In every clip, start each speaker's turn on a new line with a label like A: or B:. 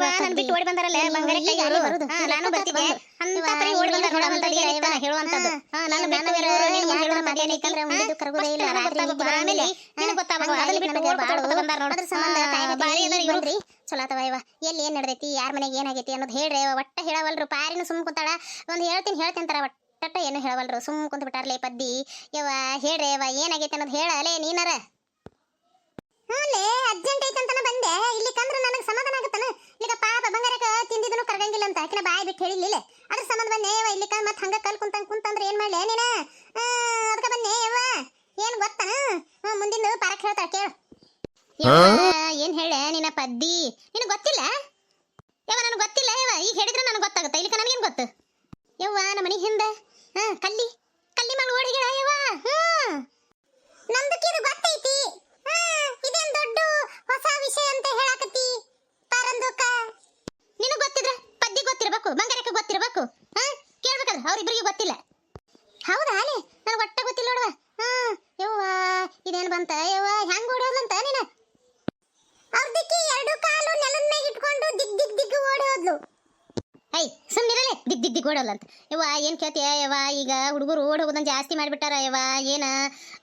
A: ಯವ್ವ ಬಿಟ್ಟು ಓಡಿ ಬಂದಾರಲ್ಲ ಬಂಗಾರ ಕೈ ಅವರು ಹಾ, ನಾನು ಬರ್ತಿದ್ದೆ. ಅಂತ ಪರಿ ಓಡಿ ಬಂದಾರ ನೋಡ ಅಂತ ಏನಿತ್ತ ನಾ ಹೇಳುವಂತದ್ದು ಹಾ, ನನ್ನ ಬಿಟ್ಟು ಬೇರೆ ನೀನು ಮುಂದೆ ಹೇಳುವಂತ ಏನೈತಂದ್ರೆ ಮುಂದಿದ್ದು ಕರಗೋದೇ ಇಲ್ಲ ಆಮೇಲೆ ನಿನಗೆ ಅದನ್ನ ಬಿಟ್ಟು ಓಡಿ ಬಂದಾರ ಬಂದಾರ ನೋಡ. ಸಂಬಂಧ ಬಾರಿ ಅದಾರ ಇವ್ರು ಚಲೋ ಆತವ ಯವ್ವ ಎಲ್ಲಿ ಏನ್ ನಡೆದೈತಿ? ಯಾರ ಮನೆಗೆ ಏನಾಗೈತಿ ಅನ್ನೋದು ಹೇಳ್ರಿ. ಒಟ್ಟ ಹೇಳವಲ್ರು ಪಾರಿನ ಸುಮ್ ಕುಂತಾಳ. ಒಂದ್ ಹೇಳ್ತೀನಿ ಹೇಳ್ತೀನಿ ಅಂತಾರ ಒಟ್ಟ ಏನು ಹೇಳವಲ್ರು. ಸುಮ್ ಕುಂತ ಬಿಟ್ಟಾರ್ಲೆ ಪದ್ದಿ. ಯವ ಹೇಳ್ರಿ ಯವ ಏನಾಗೈತಿ ಅನ್ನೋದು ಹೇಳಲೇ ನೀನರ. ಹ್ಞೂಲೆ ಅರ್ಜೆಂಟ್ ಐತಂತನ ಬಂದೆ. ಇಲ್ಲಿ ಕಂದ್ರೆ ನನಗೆ ಸಮಾಧಾನ ಆಗುತ್ತಾನ ಈಗ ಪಾಪ ಬಂಗಾರಕ ತಿಂದಿದ್ದನು ಕರಗಂಗಿಲ್ಲ ಅಂತ. ಆಕಿನ ಬಾಯಿ ಬಿಟ್ಟು ಹೇಳಿಲ್ಲ ಅದ್ರ ಸಂಬಂಧ ಬಂದೆ ಯವ್ವ ಇಲ್ಲಿ ಕಂದ್ ಮತ್ತೆ ಹಂಗ ಕಲ್ ಕುಂತ ಕುಂತಂದ್ರೆ ಏನ್ ಮಾಡ್ಲೆ? ನೀನ? ಅದಕ್ಕೆ ಬಂದೆ ಯವ್ವ? ಏನ್ ಗೊತ್ತನ ಮುಂದಿನ ಪಾರಕ್ ಹೇಳ್ತಾಳ ಕೇಳು. ಏನ್ ಹೇಳ ನಿನ್ನ ಪದ್ದಿ? ನಿನಗೆ ಗೊತ್ತಿಲ್ಲ? ಯವ್ವ ನನಗೆ ಗೊತ್ತಿಲ್ಲ ಯವ್ವ. ಈಗ ಹೇಳಿದ್ರೆ ನನಗೆ ಗೊತ್ತಾಗುತ್ತೆ? ಇಲ್ಲಿ ನನಗೇನು ಗೊತ್ತು? ಯವ್ವ ನಮ್ಮ ಮನೆ ಹಿಂದೆ. ಹಾ ಕಲ್ಲಿ. ಕಲ್ಲಿ ಮಗಳು ಓಡಿಗಳ ಯವ್ವ. ಹ್ಮ್. ನಮ್ದಕ್ಕೆ ಇದು ಗೊತ್ತೈತಿ. ಹಾ, ಇದೇನ್ ದೊಡ್ಡ ಹೊಸ ವಿಷಯ ಅಂತ ಹೇಳಾಕತ್ತಿ ಪಾರಂದೋಕ ನಿನಗೆ ಗೊತ್ತಿದ್ರೆ ಪದ್ದಿ ಗೊತ್ತಿರಬೇಕು, ಬಂಗಾರಕ್ಕೆ ಗೊತ್ತಿರಬೇಕು. ಹಾ? ಕೇಳ್ಬೇಕಲ್ಲ, ಅವ್ರಿಬ್ರಿಗೆ ಗೊತ್ತಿಲ್ಲ. ಹೌದಾ ಅಲೆ? ನನಗೆ ಒಟ್ಟ ಗೊತ್ತಿಲ್ಲ ನೋಡುವ. ಹಾ, ಯವ್ವ, ಇದೇನು ಬಂತ? ಯವ್ವ, ಹೆಂಗ್ ಓಡೋದ್ಲಂತ ನೀನ? ಅರ್ಧಕ್ಕೆ ಎರಡು ಕಾಲು ನೆಲದ ಮೇಲೆ ಇಟ್ಕೊಂಡು ದಿಗ್ ದಿಗ್ ದಿಗ್ ಓಡಿ ಹೋದ್ಲು ಐ ಸುಮ್ಮನಿರಲೇ ದಿಗ್ ದಿಗ್ ದಿಗ್ ಓಡೋಲ್ಲ ಅಂತ ಯವ್ವ, ಏನ್ ಕೇಳ್ತೀಯ? ಯವ್ವ, ಈಗ ಹುಡುಗರು ಓಡ್ ಹೋಗೋದನ್ನ ಜಾಸ್ತಿ ಮಾಡಿಬಿಟ್ಟಾರ, ಯವ್ವ, ಏನ?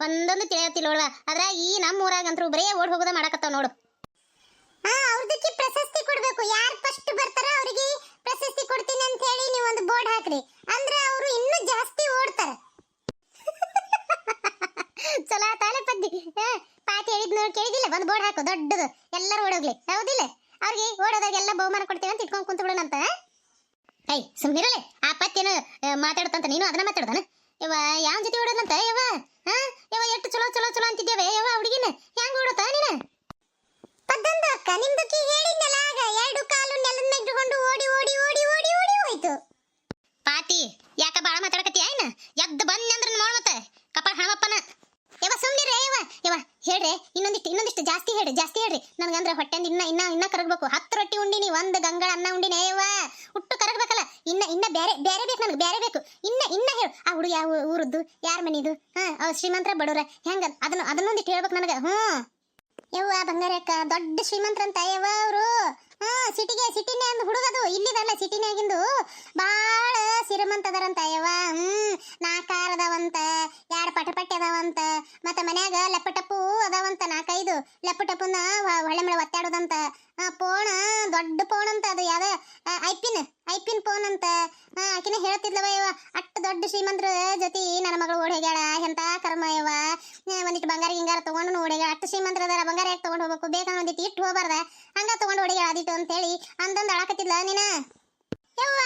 A: ಒಂದೊಂದು ತಿಳಿಯತ್ತಿಲ್ಲ ನೋಡುವ. ಅದ್ರ ಈ ನಮ್ಮ ಊರಾಗಂತೂ ಬರೇ ಓಡ್ ಹೋಗೋದ ಮಾಡಕತ್ತಾವ ನೋಡು. ಹಾ, ಅವ್ರದಕ್ಕೆ ಪ್ರಶಸ್ತಿ ಕೊಡ್ಬೇಕು. ಯಾರು ಫಸ್ಟ್ ಬರ್ತಾರ ಅವರಿಗೆ ಪ್ರಶಸ್ತಿ ಕೊಡ್ತೀನಿ ಅಂತ ಹೇಳಿ ನೀವು ಒಂದು ಬೋರ್ಡ್ ಹಾಕ್ರಿ. ಅಂದ್ರೆ ಅವರು ಇನ್ನೂ ಜಾಸ್ತಿ ಓಡ್ತಾರೆ. ಚಲೋ ತಾಲೆ ಪದ್ದಿ. ಪಾತಿ ಹೇಳಿದ್ ನೋಡಿ, ಕೇಳಿದಿಲ್ಲ? ಒಂದು ಬೋರ್ಡ್ ಹಾಕು, ದೊಡ್ಡದು. ಎಲ್ಲರೂ ಓಡೋಗ್ಲಿ. ಹೌದಿಲ್ಲ? ಅವ್ರಿಗೆ ಓಡೋದಾಗ ಎಲ್ಲ ಬಹುಮಾನ ಕೊಡ್ತೀವಿ ಅಂತ ಇಟ್ಕೊಂಡು ಕುಂತು ಬಿಡೋಣಂತ ಐ ಸುಮ್ಮನಿರಲೇ ಆ ಪತ್ತೇನು ಮಾತಾಡ್ತಂತ ನೀನು ಅದನ್ನ ಮಾತಾಡ್ದಾನ? ಯವ್ವ, ಯಾವ ಜೊತೆ ಓಡೋದಂತ ಯವ್ವ? ಹಾ, ಯವ್ವ, ಎಷ್ಟು ಚಲೋ ಚಲೋ ಚಲೋ ಅಂತಿದ್ದೇವೆ ಯವ್ವ, ಹುಡುಗಿನ? ಹೆಂಗ್ ಓಡತ ನೀನು? ಪದ್ದಂದು ಅಕ್ಕ ನಿಮ್ದಕ್ಕೆ ಹೇಳಿದ್ನಲ್ಲ ಆಗ? ಎರಡು ಕಾಲು ನೆಲದ ಇಟ್ಕೊಂಡು ಓಡಿ ಓಡಿ ಓಡಿ ಹೋಯ್ತು ಪಾತಿ ಯಾಕ ಬಾಳ ಮಾತಾಡಕತ್ತೀಯ ಏನ ಎದ್ದು ಬಂದ್ ಅಂದ್ರ ನೋಡ್ ಮತ್ತೆ ಕಪಾಳ ಹಣಮಪ್ಪನ ಯವ ಸುಮ್ನಿರೇ ಯವ ಯವ ಹೇಳ್ರಿ, ಇನ್ನೊಂದಿಷ್ಟು ಇನ್ನೊಂದಿಷ್ಟು ಜಾಸ್ತಿ ಹೇಳ್ರಿ ಜಾಸ್ತಿ ಹೇಳ್ರಿ. ನನ್ಗಂದ್ರ ಹೊಟ್ಟೆಂದ ಇನ್ನ ಇನ್ನ ಇನ್ನ ಕರಗಬೇಕು. ಹತ್ತು ರೊಟ್ಟಿ ಉಂಡಿನಿ ಒಂದು ಗಂಗಳ ಅನ್ನ ಉಂಡಿನಿ ಯವ್ವ. ಹುಟ್ಟು ಕರಗಬೇಕಲ್ಲ, ಇನ್ನ ಇನ್ನ ಬೇರೆ ಬೇರೆ ಬೇಕು ನನಗೆ ಬೇರೆ ಬೇಕು. ಇನ್ನ ಇನ್ನ ಹೇಳು. ಆ ಹುಡುಗ ಯಾವ ಊರದ್ದು, ಯಾರ ಮನಿದು? ಹಾ ಶ್ರೀಮಂತ್ರ ಬಡವ್ರ. ಹೆಂಗ ಅದನ್ನ, ಅದನ್ನೊಂದಿಷ್ಟು ಹೇಳ್ಬೇಕು ನನಗೆ. ಹ್ಞೂ. ಯವ್ವ ಬಂಗಾರಕ್ಕ, ದೊಡ್ಡ ಶ್ರೀಮಂತರಂತ ಯವ್ವ ಅವರು. ಹಾ ಸಿಟಿಗೆ, ಸಿಟಿನೇ ಅಂದ್ ಹುಡುಗದು. ಇಲ್ಲಿದಲ್ಲ ಸಿಟಿನೇ ಆಗಿಂದು ಬಾಳ ಶ್ರೀಮಂತ ಅದಾರಂತ ಹ್ಮ್ ನಾಕಾರ ಪಟಪಟ್ಟಿ ಅದಾವಂತ ಮತ್ತ ಮನ್ಯಾಗ ಲೆಪ್ಪಟಪ್ಪು ಅದಾವಂತ ನಾಲ್ಕೈದು ಲೆಪ್ಪಟಪ್ಪನ ಹೊಳೆ ಮಳೆ ಒತ್ತಾಡೋದಂತ. ಪೋಣ, ದೊಡ್ಡ ಪೋಣ ಅಂತ ಅದು ಯಾವ್ದ? ಐಪಿನ್ ಐಪಿನ್ ಪೋನ್ ಅಂತ ಆಕಿನ ಹೇಳ್ತಿದ್ಲವ ಇವ ಅಷ್ಟು ದೊಡ್ಡ ಶ್ರೀಮಂತರ ಜೊತೆ ನನ್ನ ಮಗಳು ಓಡಿ ಹೋಗ್ಯಾಳ, ಎಂತ ಕರ್ಮ ಇವ ಒಂದಿಟ್ಟು ಬಂಗಾರ ಹಿಂಗಾರ ತಗೊಂಡು ಓಡಿಗ್ಯಾಳ ಅಷ್ಟು ಶ್ರೀಮಂತರ ಅದಾರ, ಬಂಗಾರ ಯಾಕೆ ತಗೊಂಡು ಹೋಗ್ಬೇಕು? ಬೇಕಾ ಒಂದಿಟ್ಟು ಇಟ್ಟು ಹೋಗ್ಬಾರ್ದ? ಹಂಗ ತಗೊಂಡು ಓಡಿಗ್ಯಾಳ ಅದಿಟ್ಟು ಅಂತೇಳಿ ಅಂದಂದು ಅಳಕತ್ತಿದ್ಲ ನೀನ? ಯವ್ವ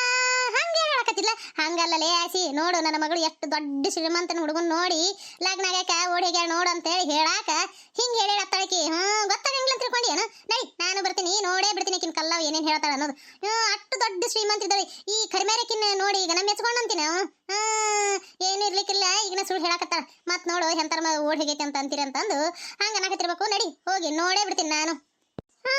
A: ಹಂಗ ಹೇಳಕತ್ತಿಲ್ಲ ಹಂಗಲ್ಲಲೇ ಆಸಿ ನೋಡು ನನ್ನ ಮಗಳು ಎಷ್ಟು ದೊಡ್ಡ ಶ್ರೀಮಂತನ ಹುಡುಗನ್ ನೋಡಿ ಲಗ್ನ ಆಗ್ಯಾಕ ಓಡಿ ನೋಡು ಅಂತೇಳಿ ಹೇಳಾಕ ಹಿಂಗ್ ಹೇಳಿ ಅತ್ತಾಳಕಿ ಹ್ಮ್ ಗೊತ್ತಾಗಂಗಿಲ್ಲ ಅಂತ ತಿಳ್ಕೊಂಡಿ ಏನು ನಡಿ ನಾನು ಬರ್ತೀನಿ ನೋಡೇ ಬಿಡ್ತೀನಿ ಆಕಿನ ಕಲ್ಲವ್ ಏನೇನ್ ಹೇಳ್ತಾಳ ಅನ್ನೋದು. ಹ್ಮ್, ಅಷ್ಟು ದೊಡ್ಡ ಶ್ರೀಮಂತ ಇದ್ದಾಳೆ ಈ ಕರಿಮೇರಕಿನ ನೋಡಿ ಈಗ ನಮ್ಮ ಮೆಚ್ಕೊಂಡು ಅಂತೀನಿ ಅವ ಏನು ಇರ್ಲಿಕ್ಕಿಲ್ಲ ಈಗ ನಾ ಸುಳ್ಳು ಹೇಳಕತ್ತಾಳ. ಮತ್ ನೋಡು ಎಂತರ ಓಡ್ ಹೋಗೈತೆ ಅಂತ ಅಂತೀರಿ ಅಂತಂದು ಹಂಗ ಅನ್ನಕತ್ತಿರ್ಬೇಕು. ನಡಿ ಹೋಗಿ ನೋಡೇ ಬಿಡ್ತೀನಿ ನಾನು. ಹಾ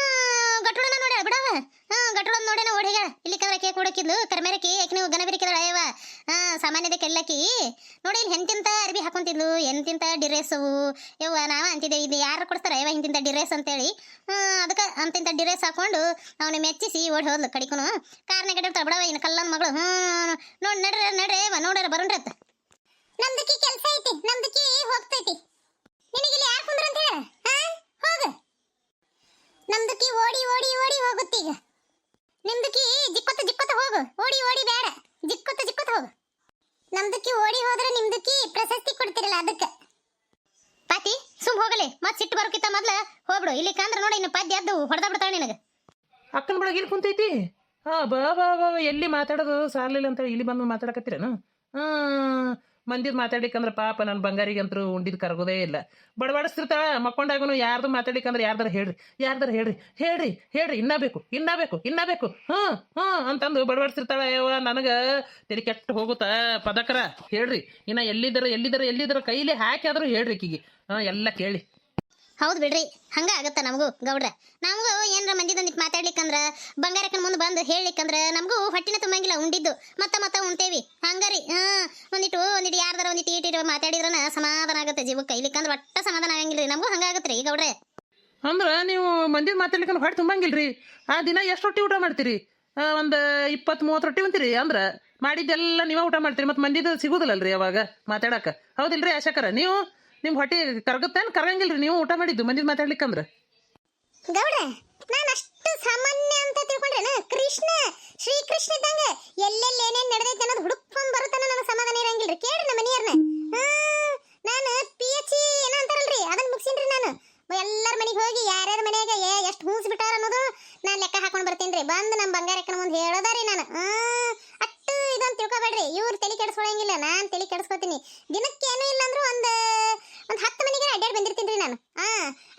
A: ನೋಡಿ ಬಿಡವ ಹಾ ಗಟ್ಟುಳನ್ ನೋಡೇನ ಓಡಿಗ ಇಲ್ಲಿ ಕದ್ರ ಕೇಕ್ ಹುಡಕಿದ್ಲು ಕರ್ಮೇರಕಿ ಯಾಕೆ ಗನಬಿರಿಕಿದಳ ಅಯ್ಯವ ಹಾ ಸಾಮಾನ್ಯದ ಕೆಲ್ಲಕಿ ನೋಡಿ, ಇಲ್ಲಿ ಹೆಂತಿಂತ ಅರ್ಬಿ ಹಾಕೊಂತಿದ್ಲು ಎಂತಿಂತ ಅವು ಯವ್ವ, ನಾವ ಅಂತಿದ್ದೆ, ಇದು ಯಾರು ಕೊಡ್ತಾರ ಯವ್ವ ಹಿಂತಿಂತ ಡಿರೇಸ್ ಅಂತೇಳಿ. ಅದಕ್ಕೆ ಅಂತಿಂತ ಡಿರೇಸ್ ಹಾಕೊಂಡು ಅವನ ಮೆಚ್ಚಿಸಿ ಓಡಿ ಹೋದ್ಲು ಕಡಿಕುನು. ಕಾರ್ನಾಗ ಇಟ್ಟಿರ್ತಾಳ ಬಿಡವ ಇನ್ನು ಕಲ್ಲನ ಮಗಳು. ಹ್ಞೂ ನೋಡಿ, ನಡ್ರಿ ನಡ್ರಿ ಅಯ್ಯವ ನೋಡ್ರ ಬರೋಣ್ರಿ ಅತ್ತ ನಮ್ದಕ್ಕೆ ಕೆಲಸ ಐತಿ, ನಮ್ದಕ್ಕೆ ಹೋಗ್ತೈತಿ. ನಿನಗೆ ಇಲ್ಲಿ ಯಾಕೆ ಕುಂದ್ರ ಅಂತ ಹೇಳ ಹೋಗ ನಮ್ದಕ್ಕೆ ಓಡಿ ಓಡಿ ಓಡಿ ಹೋಗುತ್ತೀಗ ನಿಮ್ದಕ್ಕೆ ಜಿಕ್ಕೊತ್ತ ಜಿಕ್ಕೊತ್ತ ಹೋಗು ಓಡಿ ಓಡಿ ಬೇಡ ಜಿಕ್ಕೊತ್ತ ಜಿಕ್ಕೊತ್ತ ಹೋಗು ನಮ್ದಕ್ಕೆ ಓಡಿ ಹೋದ್ರೆ ನಿಮ್ದಕ್ಕಿ ಪ್ರಶಸ್ತಿ ಕೊಡ್ತಿರಲ್ಲ ಅದಕ್ಕೆ. ಪಾತಿ, ಸುಮ್ ಹೋಗಲಿ. ಮತ್ ಸಿಟ್ಟು ಬರೋಕಿತ್ತ ಮೊದ್ಲ ಹೋಗ್ಬಿಡು. ಇಲ್ಲಿ ಕಂದ್ರ ನೋಡಿ ಇನ್ನು ಪದ್ಯ ಅದ್ದು ಹೊಡೆದ ಬಿಡ್ತಾಳೆ ನಿನಗೆ.
B: ಅಕ್ಕನ ಬಳಗ ಇಲ್ಲಿ ಕುಂತೈತಿ? ಹಾ, ಬಾ ಬಾ ಬಾ ಎಲ್ಲಿ ಮಾತಾಡೋದು ಸಾರ್ಲಿಲ್ಲ ಅಂತ ಇಲ್ಲಿ ಬಂದು ಮಾತಾಡಕತ್ತೀರೇನು? ಹ್ಮ್ ಮಂದಿದ್ ಮಾತಾಡ್ಲಿಕ್ಕಂದ್ರೆ ಪಾಪ ನನ್ನ ಬಂಗಾರಿಗಂತರೂ ಉಂಡಿದ್ ಕರಗೋದೇ ಇಲ್ಲ. ಬಡಬಡಿಸ್ತಿರ್ತಾಳ ಮಕ್ಕೊಂಡಾಗನು ಯಾರ್ದು ಮಾತಾಡ್ಲಿಕ್ಕಂದ್ರೆ ಯಾರ್ದಾರ ಹೇಳ್ರಿ ಯಾರ್ದಾರ ಹೇಳ್ರಿ ಹೇಳ್ರಿ ಹೇಳ್ರಿ, ಇನ್ನ ಬೇಕು ಇನ್ನ ಬೇಕು ಇನ್ನ ಬೇಕು ಹ್ಞೂ ಹ್ಞೂ ಅಂತಂದು ಬಡಬಡಿಸ್ತಿರ್ತಾಳ ಯವ್ವ, ನನಗೆ ತೆರಿ ಕೆಟ್ಟು ಹೋಗುತ್ತಾ ಪದಕರ ಹೇಳ್ರಿ, ಇನ್ನ ಎಲ್ಲಿದ್ದರ ಎಲ್ಲಿದ್ದರ ಎಲ್ಲಿದ್ದರ ಕೈಲಿ ಹಾಕಿ ಆದರೂ ಹೇಳ್ರಿ ಈಕಿಗೆ, ಹಾ, ಎಲ್ಲ ಕೇಳಿ.
A: ಹೌದು ಬಿಡ್ರಿ, ಹಂಗ ಆಗತ್ತ ನಮಗೂ ಗೌಡ್ರ. ನಮಗೂ ಏನ್ರ ಮಂದಿದೊಂದಿಟ್ಟು ಮಾತಾಡ್ಲಿಕ್ಕಂದ್ರ, ಬಂಗಾರಕ್ಕನ ಮುಂದೆ ಬಂದು ಹೇಳಲಿಕ್ಕಂದ್ರ ನಮಗೂ ಹೊಟ್ಟಿನ ತುಂಬಂಗಿಲ್ಲ, ಉಂಡಿದ್ದು. ಮತ್ತ ಮತ್ತ ಉಣ್ತೇವಿ. ಹಂಗಾರಿ ಹಾ, ಒಂದಿಟ್ಟು ಒಂದಿಟ್ಟು ಯಾರ್ದಾರ ಒಂದಿಟ್ಟು ಇಟ್ಟಿರೋ ಮಾತಾಡಿದ್ರನ ಸಮಾಧಾನ ಆಗುತ್ತೆ. ಜೀವಕ್ಕೆ ಇಲ್ಲಿಕ್ಕಂದ್ರೆ ಒಟ್ಟ ಸಮಾಧಾನ ಆಗಂಗಿಲ್ಲ ನಮಗೂ ಹಂಗಾಗತ್ರಿ ಗೌಡ್ರೆ.
B: ಅಂದ್ರೆ ನೀವು ಮಂದಿದ ಮಾತಾಡ್ಲಿಕ್ಕೆ ಹೊಟ್ಟೆ ತುಂಬಂಗಿಲ್ರಿ. ಆ ದಿನ ಎಷ್ಟು ರೊಟ್ಟಿ ಊಟ ಮಾಡ್ತೀರಿ? ಒಂದು ಇಪ್ಪತ್ತು ಮೂವತ್ತು ರೊಟ್ಟಿ ಉಂತೀರಿ ಅಂದ್ರೆ ಮಾಡಿದ್ದೆಲ್ಲ ನೀವೇ ಊಟ ಮಾಡ್ತೀರಿ. ಮತ್ತು ಮಂದಿದು ಸಿಗೋದಿಲ್ಲಲ್ರಿ ಅವಾಗ ಮಾತಾಡಕ. ಹೌದಿಲ್ರಿ ಆಶಾಕರ? ನೀವು? ನಿಮ್ಮ ಹೊಟ್ಟೆ ಕರಗುತ್ತೇನು? ಕರಗಂಗಿಲ್ರಿ ನೀವು ಊಟ ಮಾಡಿದ್ದು ಮಂದಿ ಮಾತಾಡ್ಲಿಕ್ಕಂದ್ರೆ.
A: ಗೌಡ ನಾನು ಅಷ್ಟು ಸಾಮಾನ್ಯ ಅಂತ ತಿಳ್ಕೊಂಡ್ರೆ ಕೃಷ್ಣ ಶ್ರೀಕೃಷ್ಣ ಇದ್ದಂಗ ಎಲ್ಲೆಲ್ಲಿ ಏನೇನ್ ನಡೆದೈತೆ ಅನ್ನೋದು ಹುಡುಕೊಂಡ್ ಬರುತ್ತಾನ ನನಗೆ ಸಮಾಧಾನ ಇರಂಗಿಲ್ರಿ. ಕೇಳ್ರಿ ನಮ್ಮ ಮನೆಯವ್ರನ್ನ ನಾನು ಪಿ ಎಚ್ ಏನೋ ಅಂತಾರಲ್ರಿ ಅದನ್ನ ಮುಗಿಸಿನ್ರಿ ನಾನು. ಎಲ್ಲರ ಮನೆಗೆ ಹೋಗಿ ಯಾರ್ಯಾರ ಮನೆಯಾಗ ಎಷ್ಟು ಹೂಸ್ ಬಿಟ್ಟಾರ ಅನ್ನೋದು ನಾನು ಲೆಕ್ಕ ಹಾಕೊಂಡ್ ಬರ್ತೀನಿ ಬಂದು ನಮ್ಮ ಬಂಗಾರಕ್ಕನ ಮುಂದೆ ಹೇಳೋದಾರಿ ನಾನು. ಆ, ಅಷ್ಟು ಇದೊಂದು ತಿಳ್ಕೊಬೇಡ್ರಿ. ಇವ್ರು ತಲೆ ಕೆಡಿಸ್ಕೊಳಂಗಿಲ್ಲ ನಾನು ತಲೆ ಕೆಡಿಸ್ಕೊತೀನಿ. ದಿನಕ್ಕೆ ಏನೂ ಇಲ್ಲ ಅಂದ್ರೂ ಒಂದು ಒಂದು ಹತ್ತು ಮನೆಗೆ ಅಡ್ಡಾಡಿ ಬಂದಿರ್ತೀನಿ ನಾನು. ಆ,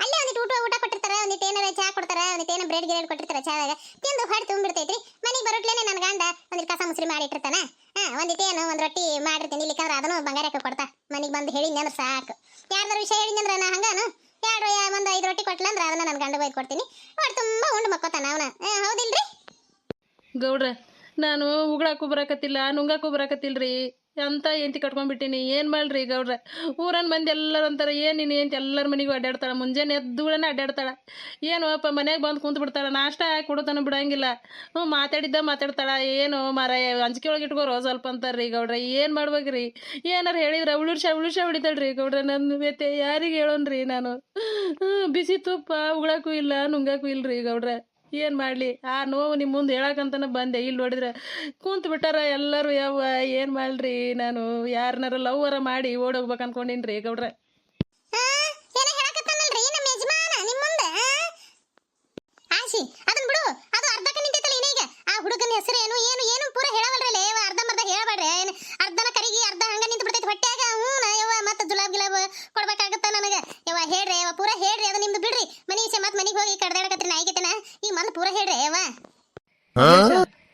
A: ಅಲ್ಲೇ ಒಂದಿಟ್ಟು ಊಟ ಊಟ ಕೊಟ್ಟಿರ್ತಾರೆ ಒಂದಿಟ್ಟು ಏನಾರ ಚಾ ಕೊಡ್ತಾರೆ ಒಂದಿಟ್ಟು ಏನೋ ಬ್ರೆಡ್ ಗಿರೆಡ್ ಕೊಟ್ಟಿರ್ತಾರೆ ಚಾದಾಗ. ತಿಂದು ಹೊಟ್ಟೆ ತುಂಬಿಡ್ತೈತ್ರಿ. ಮನೆಗೆ ಬರೋಟ್ಲೇನೆ ನನ್ನ ಗಂಡ ಒಂದಿಟ್ಟು ಕಸ ಮುಸ್ರಿ ಮಾಡಿಟ್ಟಿರ್ತಾನೆ. ಹಾ ಒಂದಿಟ್ಟು ಏನು ಒಂದು ರೊಟ್ಟಿ ಮಾಡಿರ್ತೀನಿ ಇಲ್ಲಿಕಂದ್ರೆ ಅದನ್ನು ಬಂಗಾರಕ್ಕೆ ಕೊಡ್ತಾ. ಮನೆಗೆ ಬಂದು ಹೇಳಿ ಅಂದ್ರೆ ಸಾಕು. ಯಾರ್ದಾರು ವಿಷಯ ಹೇಳಿ ಅಂದ್ರೆ ನಾ ಹಂಗಾನು. ಎರಡು ಒಂದು ಐದು ರೊಟ್ಟಿ ಕೊಟ್ಲ ಅಂದ್ರೆ ಅದನ್ನ ನನ್ನ ಗಂಡ ಬೈದು ಕೊಡ್ತೀನಿ. ಹೊಟ್ಟೆ ತುಂಬ ಉಂಡು ಮಕ್ಕೋತಾನ ಅವನ. ಹೌದಿಲ್ರಿ?
C: ಗೌಡ್ರ, ನಾನು ಉಗುಳಕ್ಕೂ ಬರಕತ್ತಿಲ್ಲ ನುಂಗಕ್ಕೂ ಬರಾಕತ್ತಿಲ್ರಿ ಅಂತ ಎಂತಿ ಕಟ್ಕೊಂಡ್ಬಿಟ್ಟಿನಿ ಏನು ಮಾಡ್ರಿ ಗೌಡ್ರ ಊರನ್ನ ಮಂದಿ ಎಲ್ಲರೂ ಅಂತಾರೆ, ಏನು ನೀನು ಎಂತ ಎಲ್ಲರ ಮನೆಗೂ ಅಡ್ಡಾಡ್ತಾಳೆ ಮುಂಜಾನೆ ಎದ್ದುಗಳನ್ನ ಅಡ್ಡಾಡ್ತಾಳೆ ಏನು ಅಪ್ಪ ಮನೆಗೆ ಬಂದು ಕುಂತು ಬಿಡ್ತಾಳೆ. ನಾಷ್ಟ ಹಾಕಿ ಕೊಡೋತನ ಬಿಡಂಗಿಲ್ಲ. ಹ್ಞೂ, ಮಾತಾಡಿದ್ದ ಮಾತಾಡ್ತಾಳೆ. ಏನು ಮರ ಅಂಜಿಕೆ ಒಳಗೆ ಇಟ್ಕೋರು ಸ್ವಲ್ಪ ಅಂತಾರ್ರಿ ಗೌಡ್ರ ಏನು ಮಾಡ್ಬೇಕ್ರಿ? ಏನಾರು ಹೇಳಿದ್ರೆ ಉಳುರ್ಷ ಉಳುರ್ಷ ಹೊಡಿತಾಳ್ರಿ ಗೌಡ್ರ ನನ್ನ ವ್ಯತೆ ಯಾರಿಗೆ ಹೇಳೋನ್ರಿ ನಾನು? ಬಿಸಿ ತುಪ್ಪ ಉಗಳಕ್ಕೂ ಇಲ್ಲ, ನುಂಗಕ್ಕೂ ಇಲ್ರಿ ಗೌಡ್ರ ಏನು ಮಾಡಲಿ? ಆ ನೋವು ನಿಮ್ಮ ಮುಂದೆ ಹೇಳಕ್ಕಂತನ ಬಂದೆ. ಇಲ್ಲಿ ನೋಡಿದ್ರೆ ಕುಂತು ಬಿಟ್ಟಾರ ಎಲ್ಲರೂ ಯಾವ ಏನು ಮಾಡ್ರಿ ನಾನು? ಯಾರನ್ನಾರ ಲವ್ವರ ಮಾಡಿ ಓಡೋಗ್ಬೇಕು ಅನ್ಕೊಂಡಿನ್ರಿ ಗೌಡ್ರ.
A: ಗೌಡ್ರೆ ಹುಡುಗನ ಹೆಸರು ಏನು ಏನು ಏನು ಪೂರ ಹೇಳವಲ್ರಲ್ಲ, ಯವ್ವ, ಅರ್ಧ ಮರ್ಧ ಹೇಳಬೇಡ್ರಿ. ಏನು, ಅರ್ಧನ ಕರಿಗಿ, ಅರ್ಧ ಹಂಗ ನಿಂತು ಬಿಡ್ತೈತಿ ಹೊಟ್ಟೆಗ ಹ್ಞೂ ಯವ್ವ, ಮತ್ತೆ ಜುಲಾಬ್ ಗಿಲಾಬ್ ಕೊಡ್ಬೇಕಾಗತ್ತ ನನಗೆ? ಯವ್ವ, ಹೇಳ್ರಿ, ಯವ್ವ, ಪೂರ ಹೇಳ್ರಿ ಅದು ನಿಮ್ದು ಬಿಡ್ರಿ ಮನೆ ವಿಷಯ ಮತ್ತೆ ಮನೆಗೆ ಹೋಗಿ ಕಡ್ದಾಡಕತ್ರಿ ನಾಯಿಗೆತನ ಈಗ ಮೊದ್ಲು ಪೂರ ಹೇಳ್ರಿ ಯವ್ವ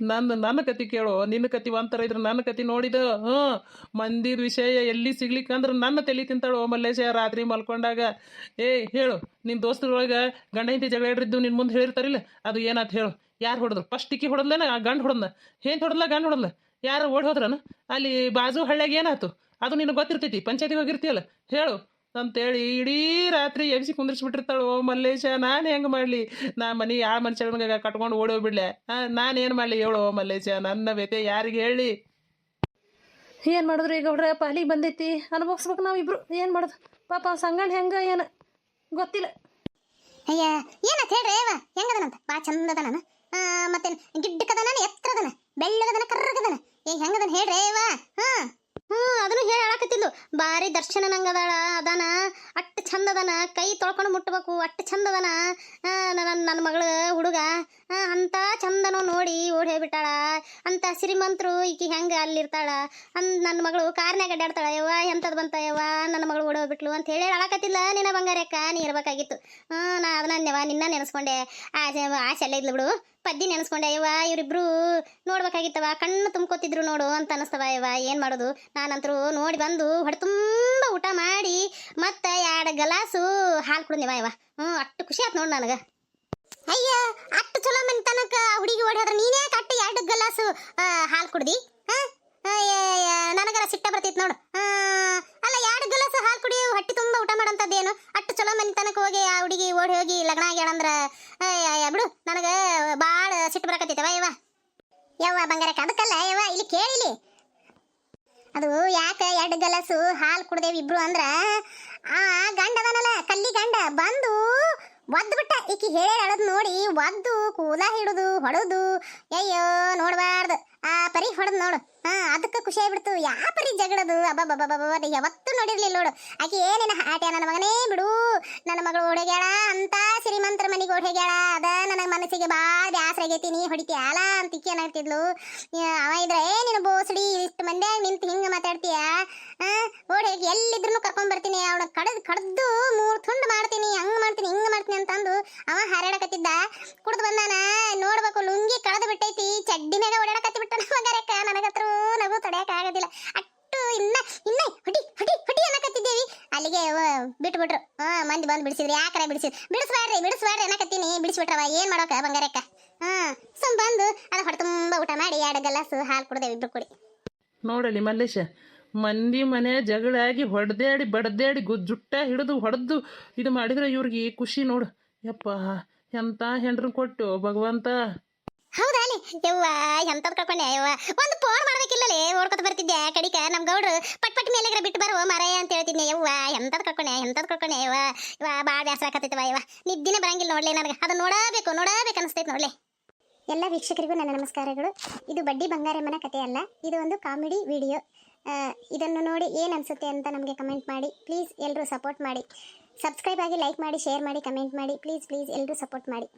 B: ನನ್ನ ನನ್ನ ಕತಿ ಕೇಳು. ನಿನ್ನ ಕತಿ ಒಂಥರ ಇದ್ರೆ ನನ್ನ ಕತಿ ನೋಡಿದ ಹ್ಮ್ ಮಂದಿದ ವಿಷಯ ಎಲ್ಲಿ ಸಿಗ್ಲಿಕ್ಕಂದ್ರೆ ನನ್ನ ತಲೆ ತಿಂತಾಳು ಮಲ್ಲೇಶ, ರಾತ್ರಿ ಮಲ್ಕೊಂಡಾಗ. ಏ, ಹೇಳು ನಿನ್ನ ದೋಸ್ತರೊಳಗ ಗಂಡ ಹಿಂತಿ ಜಗಳ ಹಿಡಿದ್ದು ನಿನ್ನ ಮುಂದೆ ಹೇಳಿರ್ತಾರಿಲ್ಲ? ಅದು ಏನಾತ್ ಹೇಳು. ಯಾರು ಹೊಡೆದ್ರು? ಫಸ್ಟ್ ಟಿಕಿ ಹೊಡೆದ್ಲೇನ? ಗಂಡು ಹೊಡೆದ್ನ? ಏನ್ ಹೊಡೆದ್ಲ? ಗಂಡು ಹೊಡೆದ್ಲ? ಯಾರು ಓಡಿ ಹೋದ್ರನ? ಅಲ್ಲಿ ಬಾಜು ಹಳ್ಳ್ಯಾಗ ಏನಾತು? ಅದು ನಿನಗೆ ಗೊತ್ತಿರ್ತೈತಿ, ಪಂಚಾಯತಿಗೆ ಹೋಗಿರ್ತೀಯಲ್ಲ? ಹೇಳು. ಅಂತೇಳಿ ಇಡೀ ರಾತ್ರಿ ಎಗ್ಸಿ ಕುಂದಿರ್ಸ್ಬಿಟ್ಟಿರ್ತಾಳೆ ಓ ಮಲ್ಲೇಶ ನಾನು ಹೆಂಗೆ ಮಾಡಲಿ? ನಾ ಮನೆ ಯಾವ ಮನುಷ್ಯನಿಗೆ ಕಟ್ಕೊಂಡು ಓಡೋಗ್ಬಿಡ್ಲೆ. ನಾನು ಏನು ಮಾಡಲಿ ಹೇಳು ಓ ಮಲ್ಲೇಶ ನನ್ನ ವ್ಯತೆ ಯಾರಿಗೆ ಹೇಳಿ?
C: ಏನು ಮಾಡಿದ್ರು ಈಗ ಅವ್ರ ಪಾಲಿಗೆ ಬಂದೈತಿ. ಅನುಭವಿಸ್ಬೇಕು ನಾವಿಬ್ರು. ಏನು ಮಾಡೋದು? ಪಾಪ ಸಂಗಣ್ಣ ಹೆಂಗೆ ಏನು ಗೊತ್ತಿಲ್ಲ.
A: ಅಯ್ಯ ಏನಂತ ಹೇಳ್ರಿ ಅಯ್ಯವ ಹೆಂಗದನಂತ? ಬಾ ಚಂದದನ ನಾನು ಮತ್ತೆ ಗಿಡ್ಡಕದನ ಎತ್ತರದನ ಬೆಳ್ಳಗದನ ಕರ್ರಗದನ? ಏ ಹೆಂಗದನ ಹೇಳ್ರಿ ಅಯ್ಯವ ಹಾ ಹ್ಞೂ ಅದನ್ನು ಹೇಳಿ ಬಾರಿ ದರ್ಶನ ನಂಗದಾಳ, ಅದಾನ. ಅಟ್ಟು ಚಂದದನ. ಕೈ ತೊಳ್ಕೊಂಡು ಮುಟ್ಟಬೇಕು ಅಟ್ಟು ಚಂದದನ. ಅದಾನ ನನ್ನ ನನ್ನ ಮಗಳ ಹುಡುಗ. ಅಂತ ಚಂದನು ನೋಡಿ ಓಡಿ ಹೋಗ್ಬಿಟ್ಟಾಳ. ಅಂತ ಶ್ರೀಮಂತರು ಈಕಿ ಹೆಂಗ ಅಲ್ಲಿರ್ತಾಳ. ಅಂದ್ ನನ್ನ ಮಗಳು ಕಾರ್ನಾಗ ಅಡ್ಡಾಡ್ತಾಳ. ಯವ್ವ ಎಂಥದ್ದು ಬಂತ ಯವ್ವ? ನನ್ನ ಮಗಳು ಓಡಿ ಹೋಗ್ಬಿಟ್ಲು ಅಂತ ಹೇಳಿ ಅಳಕತ್ತಿಲ್ಲ ನಿನ್ನ ಬಂಗಾರಕ್ಕ, ನೀ ಇರ್ಬೇಕಾಗಿತ್ತು. ಹ್ಞೂ ನಾ ಅದನ್ನ ನಿನ್ನ ನೆನೆಸ್ಕೊಂಡೆ. ಆಸೆ ಆಸೆ ಇದ್ಲು ಬಿಡು. ಪದ್ದಿ ನೆನೆಸ್ಕೊಂಡೆ. ಯವ್ವ, ಇವರಿಬ್ರು ನೋಡ್ಬೇಕಾಗಿತ್ತವ. ಕಣ್ಣು ತುಂಬ್ಕೋತಿದ್ರು ನೋಡು ಅಂತ ಅನಿಸ್ತವ ಯವ್ವ. ಏನು ಮಾಡೋದು? ನಾನಂತರೂ ನೋಡಿ ಬಂದು ಹೊಡೆ ತುಂಬ ಊಟ ಮಾಡಿ ಮತ್ತೆ ಎರಡು ಗಲಾಸು ಹಾಲು ಕುಡಿದ್ನಿವ ಯವ್ವ. ಹ್ಞೂ ಅಷ್ಟು ಖುಷಿ ಆಯ್ತು ನೋಡು ನನಗೆ. ಅಯ್ಯ, ಅಟ್ಟು ಚಲೋ ಮನೆ ತನಕ ಹುಡುಗಿ ಓಡಿ ನೀನೇ ಕಟ್ಟು ಎರಡು ಗಲಾಸು ಹಾಲು ಕುಡ್ದಿ? ನನಗರ ಸಿಟ್ಟ ಬರ್ತೈತಿ ನೋಡು. ಅಲ್ಲ, ಎರಡು ಗಲಾಸು ಹಾಲು ಕುಡಿ, ಹೊಟ್ಟೆ ತುಂಬ ಊಟ ಮಾಡೋಂಥದ್ದೇನು ಅಟ್ಟು ಚಲೋ ಮನೆ ತನಕ ಹೋಗಿ, ಆ ಹುಡುಗಿ ಓಡಿ ಹೋಗಿ ಲಗ್ನ ಆಗ್ಯಾಳಂದ್ರ ಬಿಡು, ನನಗೆ ಭಾಳ ಸಿಟ್ಟು ಬರಕತ್ತೈತವ ಯವ್ವ ಯವ್ವ ಬಂಗಾರಕ್ಕ, ಅದಕ್ಕಲ್ಲ ಯವ್ವ ಇಲ್ಲಿ ಕೇಳಿಲಿ ಅದು ಯಾಕೆ ಎರಡು ಗಲಸು ಹಾಲು ಕುಡ್ದೇವಿ ಇಬ್ರು ಅಂದ್ರ, ಆ ಗಂಡ ಅದನಲ್ಲ, ಕಲ್ಲಿ ಗಂಡ, ಬಂದು ಒದ್ದು ಬಿಟ್ಟ. ಈಕಿ ಹೇಳಿ ಅಳದ್ ನೋಡಿ ಒದ್ದು ಕೂಲ ಹಿಡುದು ಹೊಡೆದು. ಅಯ್ಯೋ ನೋಡಬಾರ್ದು. ಆ, ಪರಿ ಹೊಡೆದ್ ನೋಡು. ಹಾ, ಅದಕ್ಕೆ ಖುಷಿ ಆಗ್ಬಿಡ್ತು. ಯಾ ಪರಿ ಜಗಳದು? ಅಬ್ಬಬ್ಬಬ್ಬಬ್ಬ ಯಾವತ್ತೂ ನೋಡಿರ್ಲಿಲ್ಲ ನೋಡು. ಆಕೆ ಏನೇನ ಹಾಟ್ಯ? ನನ್ನ ಮಗನೇ ಬಿಡು. ನನ್ನ ಮಗಳು ಓಡೋಗ್ಯಾಳ ಅಂತ ಶ್ರೀಮಂತರ ಮನೆಗೆ ಓಡೋಗ್ಯಾಳ ಅದ ನನ್ನ ಮನಸ್ಸಿಗೆ ಭಾಳ ಬ್ಯಾಸರ ಆಗೈತಿ. ನೀ ಹೊಡಿತೀಯಲ್ಲ ಅಂತ ಇಕ್ಕಿ ಏನಾಗ್ತಿದ್ಲು ಅವ ಇದ್ರೆ, ಏ ನಿನ್ನ ಬೋಸಡಿ, ಇಷ್ಟು ಮಂದ್ಯಾಗ ನಿಂತು ಹಿಂಗೆ ಮಾತಾಡ್ತೀಯ? ಆ ಓಡಿ ಹೋಗಿ ಎಲ್ಲಿದ್ರು ಕರ್ಕೊಂಡ್ ಬರ್ತೀನಿ. ಅವಳ ಕಡದ್, ಕಡ್ದು ಮೂರು ತುಂಡು ಮಾಡ್ತೀನಿ. ಹಂಗ್ ಮಾಡ್ತೀನಿ, ಹಿಂಗ್ ಮಾಡ್ತೀನಿ ಅಂತಂದು ಅವ ಹಾರಾಡಕತ್ತಿದ್ದ. ಕುಡ್ದು ಬಂದಾನ. ನೋಡ್ಬೇಕು, ಲುಂಗಿ ಕಳೆದು ಬಿಟ್ಟೈತಿ. ಚಡ್ಡಿ ಮ್ಯಾಗ ಓಡಾಡಕತ್ತಿ ಬಿಟ್ಟ ಮಗರಕ್ಕ ನನಗತ್ರೂ ನಗು ತಡೆಯಕ್ ಆಗೋದಿಲ್ಲ. ಅಟ್ಟು, ಇನ್ನ ಇನ್ನ, ಹೊಡಿ ಹೊಡಿ ಹೊಡಿ ಅನ್ನಕತ್ತಿದ್ದೇವಿ. ಅಲ್ಲಿಗೆ ಬಿಟ್ಬಿಟ್ರು. ಹಾ ಮಂದಿ ಬಂದು ಬಿಡಿಸಿದ್ರು. ಯಾಕರ ಬಿಡಿಸಿದ್ರು ಬಿಡಿಸ್ಬೇಡ್ರಿ ಬಿಡಿಸ್ಬೇಡ್ರಿ ಅನ್ನಕತ್ತೀನಿ. ಬಿಡಿಸ್ಬಿಟ್ರವ, ಏನ್ ಮಾಡೋಕ ಬಂಗಾರಕ್ಕ? ಹಾ ಸುಮ್ ಬಂದು ಅದ ಹೊಟ್ಟೆ ತುಂಬಾ ಊಟ ಮಾಡಿ ಎರಡು ಗಲಾಸು ಹಾಲು ಕುಡ್ದೇವಿ ಇಬ್ರು ಕುಡಿ.
B: ನೋಡಲಿ ಮಲ್ಲೇಶ, ಮಂದಿ ಮನೆ ಜಗಳಾಗಿ ಹೊಡೆದಾಡಿ, ಬಡ್ದಾಡಿ, ಗುಜ್ಜುಟ್ಟ ಜುಟ್ಟ ಹಿಡಿದು ಹೊಡೆದು ಇದು ಮಾಡಿದ್ರೆ ಇವ್ರಿಗೆ ಖುಷಿ ನೋಡು. ಯಪ್ಪ, ಎಂತ ಹೆಂಡ್ರು ಕೊಟ್ಟು ಭಗವಂತ.
A: ಹೌದಾ ಅಲ್ಲಿ? ಯವ್ವ, ಎಂತದ್ ಕಳ್ಕೊಂಡೆ, ಯವ್ವ. ಒಂದು ಫೋನ್ ಮಾಡ್ಬೇಕಿಲ್ಲಲೇ ಓಡ್ಕೊತ ಬರ್ತಿದ್ದೆ ಕಡಿಕ. ನಮ್ ಗೌಡ್ರು ಪಟ್ ಪಟ್ ಮೇಲೆಗ್ರ ಬಿಟ್ಟು ಬರುವ ಮರಯ ಅಂತ ಹೇಳ್ತಿದ್ನೆ, ಯವ್ವ. ಎಂತದ್ ಕಳ್ಕೊಂಡೆ ಎಂತದ್ ಕಳ್ಕೊಂಡೆ, ಯವ್ವ. ಇವ ಭಾಳ ಬೇಸರ ಆಕತ್ತೈತವ ಯವ್ವ. ನಿದ್ದಿನೇ ಬರಂಗಿಲ್ಲ ನೋಡ್ಲಿ ನನಗೆ. ಅದನ್ನ ನೋಡಬೇಕು ನೋಡಬೇಕು ಅನಿಸ್ತೈತೆ ನೋಡ್ಲಿ. ಎಲ್ಲ ವೀಕ್ಷಕರಿಗೂ ನನ್ನ ನಮಸ್ಕಾರಗಳು. ಇದು ಬಡ್ಡಿ ಬಂಗಾರಮ್ಮನ ಕಥೆ ಅಲ್ಲ, ಇದು ಒಂದು ಕಾಮಿಡಿ ವಿಡಿಯೋ. ಇದನ್ನು ನೋಡಿ ಏನು ಅನಿಸುತ್ತೆ ಅಂತ ನಮಗೆ ಕಮೆಂಟ್ ಮಾಡಿ, ಪ್ಲೀಸ್ ಎಲ್ಲರೂ ಸಪೋರ್ಟ್ ಮಾಡಿ. ಸಬ್ಸ್ಕ್ರೈಬ್ ಆಗಿ ಲೈಕ್ ಮಾಡಿ, ಶೇರ್ ಮಾಡಿ, ಕಮೆಂಟ್ ಮಾಡಿ, ಪ್ಲೀಸ್ ಪ್ಲೀಸ್ ಎಲ್ಲರೂ ಸಪೋರ್ಟ್ ಮಾಡಿ.